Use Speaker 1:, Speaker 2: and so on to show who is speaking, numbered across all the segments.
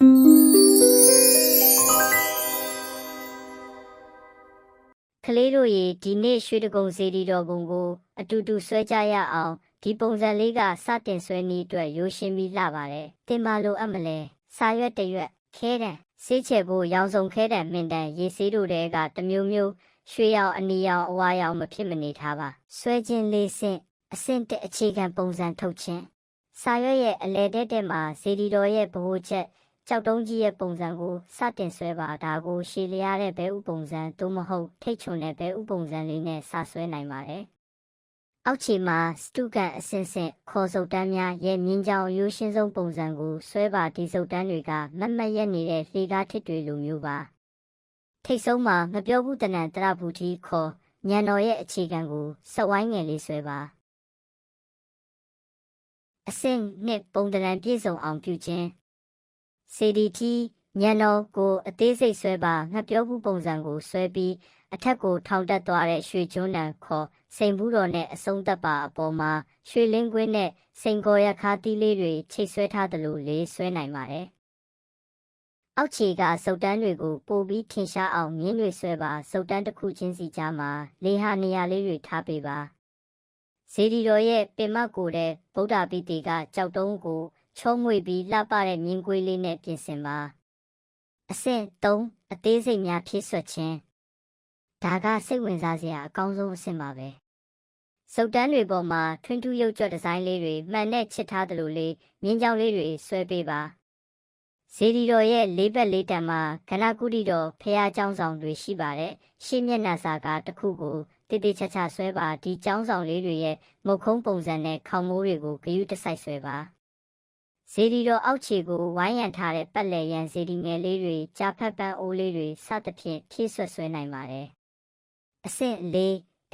Speaker 1: ကလေးတို့ရေဒီနေ့ရွှေတကုံစီဒီတော်ကုံကိုအတူတူဆွဲကြရအောင်ဒီပုံစံလေးကစတင်ဆွဲနည်းအတွက်ရိုးရှင်းပြီးလှပါတယ်တင်ပါလို့အပ်မလဲစာရွက်တစ်ရွက်ခဲတံစေးချေဖို့ရောင်စုံခဲတံမင်တန်ရေစေးတို့တဲကတစ်မျိုးမျိုးရွှေရောင်အနီရောင်အဝါရောင်မဖြစ်မနေထားပါဆွဲခြင်းလေးဆင့်အဆင့်တက်အခြေခံပုံစံထုတ်ခြင်းစာရွက်ရဲ့အလဲတက်တက်မှာဇေဒီတော်ရဲ့ဗဟိုချက် ကြောက်တုံးကြီးရဲ့ပုံစံကိုစတင်ဆွဲပါဒါကိုရှည်လျားတဲ့ဘဲဥပုံစံသို့မဟုတ်ထိတ်ချုံတဲ့ဘဲဥပုံစံလေးနဲ့စဆွဲနိုင်ပါတယ်။အောက်ခြေမှာစတုကန်အစင်စင်ခေါ်စုပ်တန်းများရဲ့မြင်းကြောင်ရိုးရှင်းဆုံးပုံစံကိုဆွဲပါဒီစုပ်တန်းတွေကမတ်မတ်ရက်နေတဲ့လေကားထစ်တွေလိုမျိုးပါ။ထိတ်ဆုံးမှာမပြောဘူးတနံတရဘူးတီခေါ်ညံတော်ရဲ့အခြေခံကိုစက်ဝိုင်းငယ်လေးဆွဲပါ။အစင်နှစ်ပုံတရံပြည့်စုံအောင်ပြုခြင်း CDT ညံတော်ကိုအသေးစိတ်ဆွဲပါငှက်ပြောဘူးပုံစံကိုဆွဲပြီးအထက်ကိုထောင်တက်သွားတဲ့ရွှေကျွန်းတန်ခေါ်စိန်ဘူးတော်နဲ့အဆုံးသက်ပါအပေါ်မှာရွှေလင်းကွင်းနဲ့စိန်ကော်ရခါတီးလေးတွေချိတ်ဆွဲထားသလိုလေးဆွဲနိုင်ပါတယ်။အောက်ခြေကစုတ်တန်းတွေကိုပို့ပြီးထင်ရှားအောင်မြင်းတွေဆွဲပါစုတ်တန်းတစ်ခုချင်းစီကြားမှာလေဟာနေရာလေးတွေထားပေးပါ။ဇေဒီတော်ရဲ့ပင်မကိုတဲ့ဗုဒ္ဓပိတိကကြောက်တုံးကို ချုံးငွေပြီးလှပတဲ့မြင်းကွေးလေးနဲ့ပြင်ဆင်ပါအဆင့်3အသေးစိတ်များဖြည့်ဆွတ်ခြင်းဒါကစိတ်ဝင်စားစရာအကောင်းဆုံးအဆင့်ပါပဲစုတ်တန်းတွေပေါ်မှာထွန်းထူးရုပ်ကြွဒီဇိုင်းလေးတွေမှန်နဲ့ချစ်ထားသလိုလေးမြင်းကြောင်လေးတွေဆွဲပေးပါဇေဒီတော်ရဲ့လေးဘက်လေးတံမှာကနကုတိတော်ဖះเจ้าဆောင်တွေရှိပါတယ်ရှေ့မျက်နှာစာကတစ်ခုကိုတိတိကျကျဆွဲပါဒီเจ้าဆောင်လေးတွေရဲ့မုတ်ခုံးပုံစံနဲ့ခေါင်မိုးတွေကိုဂယုတစိုက်ဆွဲပါ ဇေဒီတော်အောက်ခြေကိုဝိုင်းရံထားတဲ့ပတ်လည်ရန်ဇေဒီငယ်လေးတွေကြာဖက်ပန်းအိုးလေးတွေစသဖြင့်ဖြည့်ဆွတ်ဆွဲနိုင်ပါတယ်။အဆင့်၄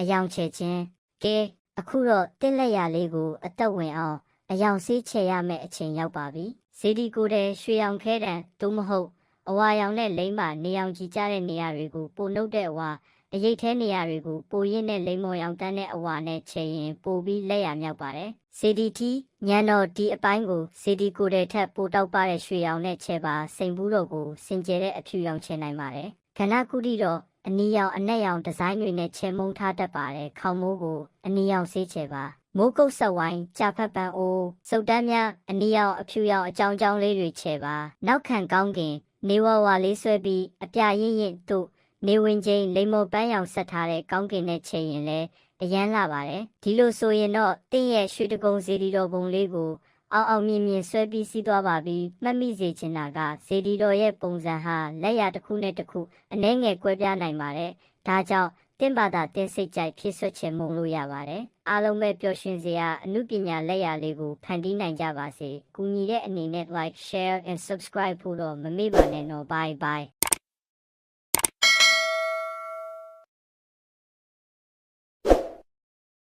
Speaker 1: အယောင်ချဲခြင်းကဲအခုတော့တစ်လက်ရလေးကိုအသက်ဝင်အောင်အယောင်ဆေးချဲရမယ့်အချိန်ရောက်ပါပြီ။ဇေဒီကိုယ်တည်းရွှေရောင်ခဲတံသို့မဟုတ်အဝါရောင်နဲ့လိမ့်မာနေအောင်ကြည်ကြတဲ့နေရာတွေကိုပိုနှုတ်တဲ့အဝါ အရိတ်ထဲနေရာတွေကိုပိုရင်းနဲ့လိမ္မော်ရောင်တန်းတဲ့အဝါနဲ့ချေရင်ပိုပြီးလက်ရမြောက်ပါတယ်။ CDT ညံတော်ဒီအပိုင်းကို CD ကိုယ်တဲ့ထက်ပိုတောက်ပတဲ့ရွှေရောင်နဲ့ချဲပါစိန်ဘူးတော်ကိုစင်ကြဲတဲ့အဖြူရောင်ချဲနိုင်ပါတယ်။ခဏကုတိတော့အနီရောင်အနက်ရောင်ဒီဇိုင်းတွေနဲ့ချဲမုံထားတတ်ပါတယ်။ခေါင်းမိုးကိုအနီရောင်ဆေးချဲပါမိုးကုတ်ဆက်ဝိုင်းကြာဖက်ပန်အိုးစုတ်တန်းများအနီရောင်အဖြူရောင်အကြောင်းကြောင်းလေးတွေချဲပါနောက်ခံကောင်းကင်နေဝဝလေးဆွဲပြီးအပြရင်ရင်တို့ နေဝင်ချင်းလိမ္မော်ပန်းရောင်ဆက်ထားတဲ့ကောင်းကင်နဲ့ချိန်ရင်လဲအရန်လာပါတယ်ဒီလိုဆိုရင်တော့တင့်ရဲ့ရွှေတကုံစီဒီတော်ပုံလေးကိုအောင်အောင်မြင်မြင်ဆွဲပြီးစီးသွားပါပြီမှတ်မိစေချင်တာကဇေဒီတော်ရဲ့ပုံစံဟာလက်ရတစ်ခုနဲ့တစ်ခုအနှဲငယ်ကွဲပြားနိုင်ပါတယ်ဒါကြောင့်တင့်ပါတာတင်းစိတ်ကြိုက်ဖြစ်ဆွတ်ချင်မုံလို့ရပါတယ်အားလုံးပဲပျော်ရွှင်စရာအမှုပညာလက်ရလေးကိုဖန်တီးနိုင်ကြပါစေကူညီတဲ့အနေနဲ့ like share and subscribe ဖို့တော့မမေ့ပါနဲ့တော့ bye bye